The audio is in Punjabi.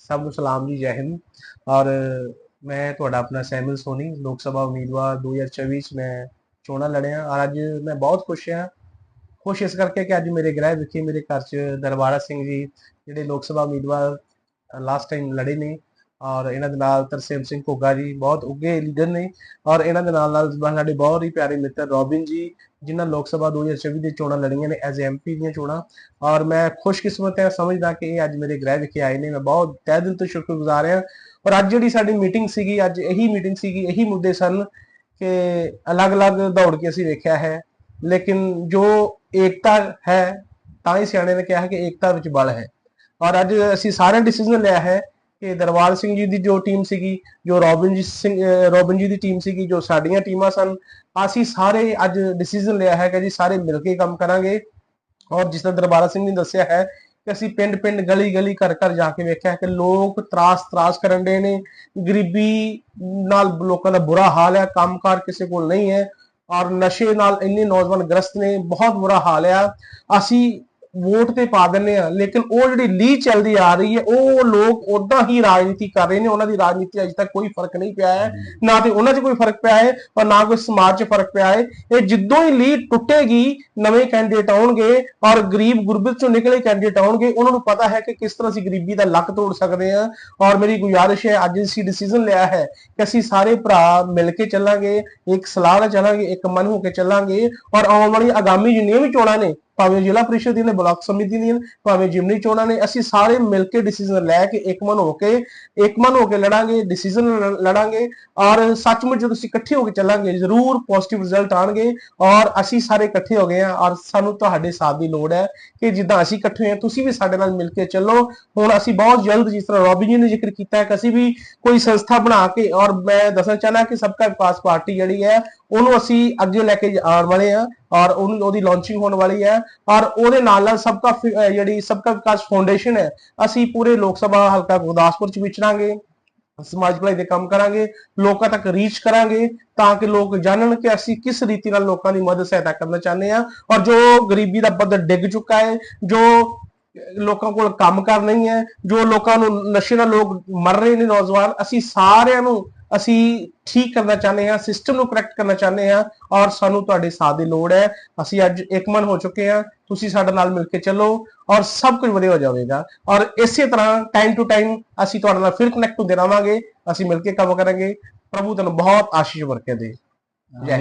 ਸਭ ਨੂੰ ਸਲਾਮ ਜੀ ਜੈ ਹਿੰਦ ਔਰ ਮੈਂ ਤੁਹਾਡਾ ਆਪਣਾ ਸੈਮਲ ਸੋਨੀ ਲੋਕ ਸਭਾ ਉਮੀਦਵਾਰ 2024 ਚ ਮੈਂ ਚੋਣਾਂ ਲੜਿਆ ਔਰ ਅੱਜ ਮੈਂ ਬਹੁਤ ਖੁਸ਼ ਹਾਂ ਖੁਸ਼ ਇਸ ਕਰਕੇ ਕਿ ਅੱਜ ਮੇਰੇ ਗ੍ਰਹਿ ਵਿਖੇ ਮੇਰੇ ਘਰ ਚ ਦਰਬਾਰਾ ਸਿੰਘ ਜੀ ਜਿਹੜੇ ਲੋਕ ਸਭਾ ਉਮੀਦਵਾਰ ਲਾਸਟ ਟਾਈਮ ਲੜੇ ਨੇ ਔਰ ਇਹਨਾਂ ਦੇ ਨਾਲ ਤਰਸੇਮ ਸਿੰਘ ਘੋਗਾ ਜੀ ਬਹੁਤ ਉੱਗੇ ਲੀਡਰ ਨੇ ਔਰ ਇਹਨਾਂ ਦੇ ਨਾਲ ਨਾਲ ਸਾਡੇ ਬਹੁਤ ਹੀ ਪਿਆਰੇ ਮਿੱਤਰ ਰੋਬਿਨ ਜੀ, ਜਿਨ੍ਹਾਂ ਲੋਕ ਸਭਾ 2024 ਦੀ ਚੋਣਾਂ ਲੜੀਆਂ ਨੇ ਐਜ਼ ਐਮਪੀ ਦੀਆਂ ਚੋਣਾਂ। ਔਰ ਮੈਂ ਖੁਸ਼ਕਿਸਮਤ ਹਾਂ, ਸਮਝਦਾ ਕਿ ਇਹ ਅੱਜ ਮੇਰੇ ਗ੍ਰਹਿ ਵਿਖੇ ਆਏ ਨੇ, ਮੈਂ ਬਹੁਤ ਤਹਿ ਦਿਲ ਤੋਂ ਸ਼ੁਕਰਗੁਜ਼ਾਰ ਹਾਂ। ਔਰ ਅੱਜ ਜਿਹੜੀ ਸਾਡੀ ਮੀਟਿੰਗ ਸੀਗੀ, ਅੱਜ ਇਹੀ ਮੀਟਿੰਗ ਸੀਗੀ, ਇਹੀ ਮੁੱਦੇ ਸਨ ਕਿ ਅਲੱਗ-ਅਲੱਗ ਦੌੜ ਕੇ ਅਸੀਂ ਵੇਖਿਆ ਹੈ। ਲੇਕਿਨ ਜੋ ਏਕਤਾ ਹੈ, ਤਾਂ ਹੀ ਸਿਆਣੇ ਨੇ ਕਿਹਾ ਹੈ ਕਿ ਏਕਤਾ ਵਿੱਚ ਬਲ ਹੈ। ਔਰ ਅੱਜ ਅਸੀਂ ਸਾਰਿਆਂ ਡਿਸੀਜਨ ਲਿਆ ਹੈ ਕਿ ਦਰਬਾਰ ਸਿੰਘ ਜੀ ਦੀ ਜੋ ਟੀਮ ਸੀਗੀ, ਜੋ ਰੋਬਿਨ ਜੀ ਸਿੰਘ ਰੋਬਿਨ ਜੀ ਦੀ ਟੀਮ ਸੀਗੀ, ਜੋ ਸਾਡੀਆਂ ਟੀਮਾਂ ਸਨ, ਅਸੀਂ ਸਾਰੇ ਅੱਜ ਡਿਸੀਜਨ ਲਿਆ ਹੈਗਾ ਜੀ, ਸਾਰੇ ਮਿਲ ਕੇ ਕੰਮ ਕਰਾਂਗੇ। ਔਰ ਜਿਸ ਤਰ੍ਹਾਂ ਦਰਬਾਰਾ ਸਿੰਘ ਨੇ ਦੱਸਿਆ ਹੈ ਕਿ ਅਸੀਂ ਪਿੰਡ ਪਿੰਡ ਗਲੀ ਗਲੀ ਘਰ ਘਰ ਜਾ ਕੇ ਵੇਖਿਆ ਕਿ ਲੋਕ ਤਰਾਸ ਤਰਾਸ ਕਰਨ ਦੇ ਨੇ। ਗਰੀਬੀ ਨਾਲ ਲੋਕਾਂ ਦਾ ਬੁਰਾ ਹਾਲ ਹੈ, ਕੰਮਕਾਰ ਕਿਸੇ ਕੋਲ ਨਹੀਂ ਹੈ। ਔਰ ਨਸ਼ੇ ਨਾਲ ਇੰਨੇ ਨੌਜਵਾਨ ਗ੍ਰਸਤ ਨੇ, ਬਹੁਤ ਬੁਰਾ ਹਾਲ ਆ। ਅਸੀਂ ਵੋਟ ਤੇ ਪਾ ਦਿੰਨੇ ਆ ਲੇਕਿਨ ਉਹ ਜਿਹੜੀ ਲੀ ਚੱਲਦੀ ਆ ਰਹੀ ਹੈ ਉਹ ਲੋਕ ਉਦਾਂ ਹੀ ਰਾਜਨੀਤੀ ਕਰ ਰਹੇ ਨੇ ਉਹਨਾਂ ਦੀ ਰਾਜਨੀਤੀ ਅਜੇ ਤੱਕ ਕੋਈ ਫ਼ਰਕ ਨਹੀਂ ਪਿਆ ਹੈ। ਨਾ ਤੇ ਉਹਨਾਂ 'ਚ ਕੋਈ ਫ਼ਰਕ ਪਿਆ ਹੈ ਔਰ ਨਾ ਕੋਈ ਸਮਾਜ 'ਚ ਫ਼ਰਕ ਪਿਆ ਹੈ। ਇਹ ਜਿੱਦੋਂ ਹੀ ਲੀਡ ਟੁੱਟੇਗੀ ਨਵੇਂ ਕੈਂਡੀਡੇਟ ਆਉਣਗੇ ਔਰ ਗਰੀਬ ਗੁਰਬਤ ਚੋਂ ਨਿਕਲੇ ਕੈਂਡੀਡੇਟ ਆਉਣਗੇ ਉਹਨਾਂ ਨੂੰ ਪਤਾ ਹੈ ਕਿ ਕਿਸ ਤਰ੍ਹਾਂ ਅਸੀਂ ਗਰੀਬੀ ਦਾ ਲੱਕ ਤੋੜ ਸਕਦੇ ਹਾਂ। ਔਰ ਮੇਰੀ ਗੁਜ਼ਾਰਿਸ਼ ਹੈ ਅੱਜ ਅਸੀਂ ਡਿਸੀਜਨ ਲਿਆ ਹੈ ਕਿ ਅਸੀਂ ਸਾਰੇ ਭਰਾ ਮਿਲ ਕੇ ਚੱਲਾਂਗੇ ਇੱਕ ਸਲਾਹ ਨਾਲ ਚੱਲਾਂਗੇ ਇੱਕ ਮਨ ਹੋ ਕੇ ਚੱਲਾਂਗੇ ਔਰ ਆਉਣ ਵਾਲੀ ਆਗਾਮੀ ਜਿੰਨੀਆਂ ਵੀ ਚੋਣਾਂ ਨੇ ਭਾਵੇਂ ਜ਼ਿਲ੍ਹਾ ਪ੍ਰੀਸ਼ਦ ਦੀਆਂ ਨੇ ਬਲਾਕ ਸਮਿਤੀ ਦੀਆਂ ਨੇ, ਭਾਵੇਂ ਜਿਮਨੀ ਚੋਣਾਂ ਨੇ ਅਸੀਂ ਸਾਰੇ ਮਿਲ ਕੇ ਡਿਸੀਜਨ ਲੈ ਕੇ ਇੱਕ ਮਨ ਹੋ ਕੇ ਇੱਕ ਮਨ ਹੋ ਕੇ ਲੜਾਂਗੇ ਡਿਸੀਜਨ ਲੜਾਂਗੇ ਔਰ ਸੱਚਮੁੱਚ ਜਦੋਂ ਅਸੀਂ ਇਕੱਠੇ ਹੋ ਕੇ ਚੱਲਾਂਗੇ ਜ਼ਰੂਰ ਪੋਜ਼ਿਟਿਵ ਰਿਜ਼ਲਟ ਆਣਗੇ ਔਰ ਅਸੀਂ ਸਾਰੇ ਇਕੱਠੇ ਹੋ ਗਏ ਹਾਂ ਔਰ ਸਾਨੂੰ ਤੁਹਾਡੇ ਸਾਥ ਦੀ ਲੋੜ ਹੈ ਕਿ ਜਿੱਦਾਂ ਅਸੀਂ ਇਕੱਠੇ ਹੋਏ ਹਾਂ ਤੁਸੀਂ ਵੀ ਸਾਡੇ ਨਾਲ ਮਿਲ ਕੇ ਚੱਲੋ। ਹੁਣ ਅਸੀਂ ਬਹੁਤ ਜਲਦ ਜਿਸ ਤਰ੍ਹਾਂ ਰੋਬੀ ਜੀ ਨੇ ਜ਼ਿਕਰ ਕੀਤਾ ਹੈ ਕਿ ਅਸੀਂ ਵੀ ਕੋਈ ਸੰਸਥਾ ਬਣਾ ਕੇ ਔਰ ਮੈਂ ਦੱਸਣਾ ਚਾਹਨਾ ਕਿ ਸਬਕਾ ਵਿਕਾਸ ਪਾਰਟੀ ਜਿਹੜੀ ਹੈ ਉਹਨੂੰ ਅਸੀਂ ਅੱਗੇ ਲੈ ਕੇ ਆਉਣ ਵਾਲੇ ਆ ਔਰ ਉਹਨੂੰ ਉਹਦੀ ਲਾਂਚਿੰਗ ਹੋਣ ਵਾਲੀ ਹੈ। ਔਰ ਉਹਦੇ ਨਾਲ ਨਾਲ ਸਬਕਾ ਫਿ- ਅਹ, ਜਿਹੜੀ ਸਬਕਾ ਵਿਕਾਸ ਫਾਊਂਡੇਸ਼ਨ ਹੈ, ਅਸੀਂ ਪੂਰੇ ਲੋਕ ਸਭਾ ਹਲਕਾ ਗੁਰਦਾਸਪੁਰ ਚ ਵਿਚਰਾਂਗੇ। ਸਮਾਜ ਭਲਾਈ ਦੇ ਕੰਮ ਕਰਾਂਗੇ, ਲੋਕਾਂ ਤੱਕ ਰੀਚ ਕਰਾਂਗੇ, ਤਾਂ ਕਿ ਲੋਕ ਜਾਣਨ ਕਿ ਅਸੀਂ ਕਿਸ ਰੀਤੀ ਨਾਲ ਲੋਕਾਂ ਦੀ ਮਦਦ ਸਹਾਇਤਾ ਕਰਨਾ ਚਾਹੁੰਦੇ ਹਾਂ। ਔਰ ਜੋ ਗਰੀਬੀ ਦਾ ਪੱਧਰ ਡਿੱਗ ਚੁੱਕਾ ਹੈ, ਜੋ ਲੋਕਾਂ ਕੋਲ ਕੰਮ ਕਰ ਨਹੀਂ ਹੈ, ਜੋ ਲੋਕਾਂ ਨੂੰ ਨਸ਼ੇ ਨਾਲ ਲੋਕ ਮਰ ਰਹੇ ਨੇ ਨੌਜਵਾਨ, ਅਸੀਂ ਸਾਰਿਆਂ ਨੂੰ ਅਸੀਂ ਠੀਕ ਕਰਨਾ ਚਾਹੁੰਦੇ ਹਾਂ ਸਿਸਟਮ ਨੂੰ ਕਰੈਕਟ ਕਰਨਾ ਚਾਹੁੰਦੇ ਹਾਂ ਔਰ ਸਾਨੂੰ ਤੁਹਾਡੇ ਸਾਥ ਦੀ ਲੋੜ ਹੈ। ਅਸੀਂ ਅੱਜ ਇਕਮਨ ਹੋ ਚੁੱਕੇ ਹਾਂ। ਤੁਸੀਂ ਸਾਡੇ ਨਾਲ ਮਿਲ ਕੇ ਚੱਲੋ ਔਰ ਸਭ ਕੁਝ ਵਧੀਆ ਹੋ ਜਾਵੇਗਾ। ਔਰ ਇਸੇ ਤਰ੍ਹਾਂ ਟਾਈਮ ਟੂ ਟਾਈਮ ਅਸੀਂ ਤੁਹਾਡੇ ਨਾਲ ਫਿਰ ਕਨੈਕਟ ਹੁੰਦੇ ਰਹਾਂਗੇ। ਅਸੀਂ ਮਿਲ ਕੇ ਕੰਮ ਕਰਾਂਗੇ। ਪ੍ਰਭੂ ਤੁਹਾਨੂੰ ਬਹੁਤ ਆਸ਼ੀਸ਼ ਵਰਕੇ ਦੇ। ਜੈ